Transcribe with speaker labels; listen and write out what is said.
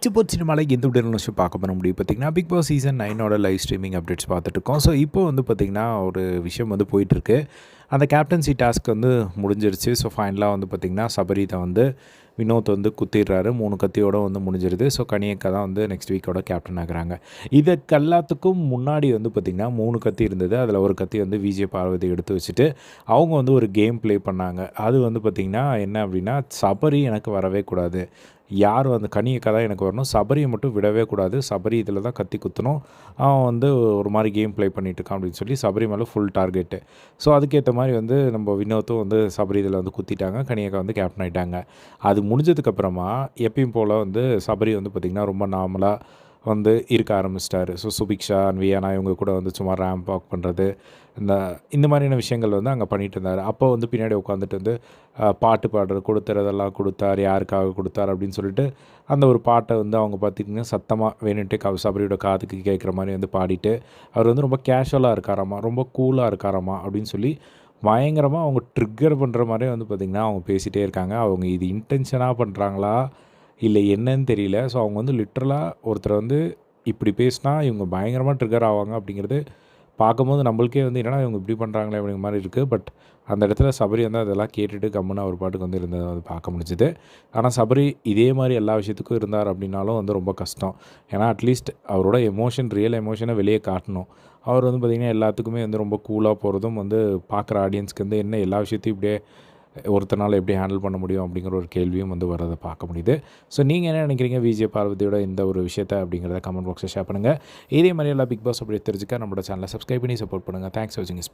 Speaker 1: இச்சு போட் சினிமாவில் எந்த விட நிமிஷம் பார்க்க பண்ண முடியும். பார்த்தீங்கன்னா பிக் பாஸ் சீசன் நைனோட லைவ் ஸ்ட்ரீமிங் அப்டேட்ஸ் பார்த்துட்டு இருக்கோம். ஸோ இப்போ வந்து பார்த்திங்கன்னா ஒரு விஷயம் வந்து போயிட்டுருக்கு. அந்த கேப்டன்சி டாஸ்க் வந்து முடிஞ்சிருச்சு. ஸோ ஃபைனலாக வந்து பார்த்திங்கன்னா சபரிதா வந்து வினோத் வந்து குத்திடுறாரு. மூணு கத்தியோட வந்து முடிஞ்சிருது. ஸோ கனியக்கா தான் வந்து நெக்ஸ்ட் வீக்கோட கேப்டன் ஆகுறாங்க. இதுக்கு எல்லாத்துக்கும் முன்னாடி வந்து பார்த்திங்கன்னா மூணு கத்தி இருந்தது. அதில் ஒரு கத்தி வந்து விஜய் பார்வதி எடுத்து வச்சுட்டு அவங்க வந்து ஒரு கேம் ப்ளே பண்ணாங்க. அது வந்து பார்த்திங்கன்னா என்ன அப்படின்னா சபரி எனக்கு வரவே கூடாது. யார் அந்த கனியக்கா தான் எனக்கு வரணும் சபரியை மட்டும் விடவே கூடாது சபரி இதில் தான் கத்தி குத்தணும் அவன் வந்து ஒரு மாதிரி கேம் ப்ளே பண்ணிட்டு இருக்கான் அப்படின்னு சொல்லி சபரி மேலே ஃபுல் டார்கெட்டு ஸோ அதுக்கேற்ற மாதிரி வந்து நம்ம வினோத்தும் வந்து சபரி இதில் வந்து குத்திட்டாங்க கனியக்கா வந்து கேப்டன் ஆகிட்டாங்க அது முடிஞ்சதுக்கப்புறமா எப்பயும் போல் வந்து சபரி வந்து பார்த்திங்கன்னா ரொம்ப நார்மலாக வந்து இருக்க ஆரம்பிச்சிட்டாரு. ஸோ சுபிக்ஷா வியானா இவங்க கூட வந்து சும்மா ரேம்ப் வாக் பண்ணுறது இந்த இந்த மாதிரியான விஷயங்கள் வந்து அங்கே பண்ணிட்டு இருந்தார். அப்போ வந்து பின்னாடி உட்காந்துட்டு வந்து பாட்டு பாடுறது கொடுத்துறதெல்லாம் கொடுத்தார் யாருக்காக கொடுத்தார் அப்படின்னு சொல்லிட்டு அந்த ஒரு பாட்டை வந்து அவங்க பார்த்திங்கன்னா சத்தமாக வேணுன்ட்டு கவசாபரியோட காதுக்கு கேட்குற மாதிரி வந்து பாடிட்டு அவர் வந்து ரொம்ப கேஷுவலாக இருக்காராமா ரொம்ப கூலாக இருக்காராமா அப்படின்னு சொல்லி பயங்கரமாக அவங்க ட்ரிக்கர் பண்ணுற மாதிரியே வந்து பார்த்திங்கன்னா அவங்க பேசிகிட்டே இருக்காங்க. அவங்க இது இன்டென்ஷனாக பண்ணுறாங்களா இல்லை என்னன்னு தெரியல. ஸோ அவங்க வந்து லிட்ரலாக ஒருத்தர் வந்து இப்படி பேசினா இவங்க பயங்கரமாக ட்ரிகர் ஆவாங்க அப்படிங்கிறது பார்க்கும்போது நம்மளுக்கே வந்து என்னடா இவங்க இப்படி பண்ணுறாங்களே அப்படிங்கிற மாதிரி இருக்குது பட் அந்த இடத்துல சபரி வந்து அதெல்லாம் கேட்டுட்டு கம்முன்னு அவர் பாட்டுக்கு வந்து இருந்ததை வந்து பார்க்க முடிஞ்சுது. ஆனால் சபரி இதே மாதிரி எல்லா விஷயத்துக்கும் இருந்தார் அப்படின்னாலும் வந்து ரொம்ப கஷ்டம். ஏன்னா அட்லீஸ்ட் அவரோட எமோஷன் ரியல் எமோஷனை வெளியே காட்டணும். அவர் வந்து பார்த்திங்கன்னா எல்லாத்துக்குமே வந்து ரொம்ப கூலாக போகிறதும் வந்து பார்க்குற ஆடியன்ஸ்க்கு வந்து என்ன எல்லா விஷயத்தையும் இப்படியே ஒருத்தனால எப்படி ஹேண்டில் பண்ண முடியும் அப்படிங்கிற ஒரு கேள்வியும் வந்து வரதை பார்க்க முடியுது. ஸோ நீங்கள் என்ன நினைக்கிறீங்க? விஜய் பார்வதியோட இந்த ஒரு விஷயத்தை அப்படிங்கிறத கமெண்ட் பாக்ஸில் ஷேர் பண்ணுங்கள் இதே மாதிரி எல்லாம் பிக் பாஸ் அப்படி தெரிஞ்சுக்க நம்மளோட சேனலை சப்ஸ்கிரைப் பண்ணி சப்போர்ட் பண்ணுங்கள் தேங்க்ஸ் வாட்சிங் இஸ்